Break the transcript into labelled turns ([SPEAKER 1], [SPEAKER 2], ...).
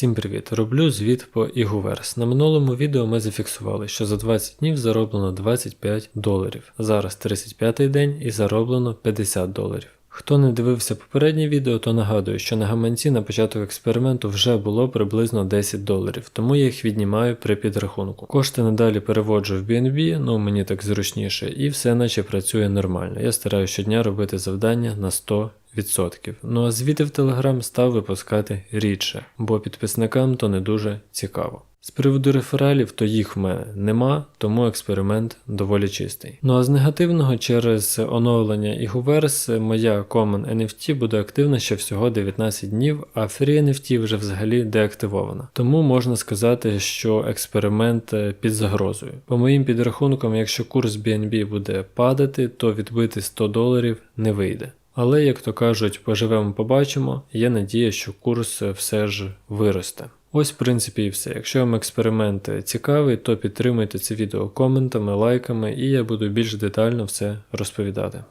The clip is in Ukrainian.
[SPEAKER 1] Всім привіт! Роблю звіт по Ігуверс. На минулому відео ми зафіксували, що за 20 днів зароблено 25 доларів. Зараз 35-й день і зароблено 50 доларів. Хто не дивився попереднє відео, то нагадую, що на гаманці на початок експерименту вже було приблизно 10 доларів, тому я їх віднімаю при підрахунку. Кошти надалі переводжу в BNB, ну мені так зручніше, і все наче працює нормально. Я стараюся щодня робити завдання на 100%. Ну а звіти в Telegram став випускати рідше, бо підписникам то не дуже цікаво. З приводу рефералів, то їх в мене нема, тому експеримент доволі чистий. Ну а з негативного через оновлення Ігуверс моя Common NFT буде активна ще всього 19 днів, а Free NFT вже взагалі деактивована. Тому можна сказати, що експеримент е, під загрозою. По моїм підрахункам, якщо курс BNB буде падати, то відбити 100 доларів не вийде. Але, як то кажуть, поживемо побачимо, є надія, що курс все ж виросте. Ось, в принципі, і все. Якщо вам експеримент цікавий, то підтримуйте це відео коментами, лайками, і я буду більш детально все розповідати.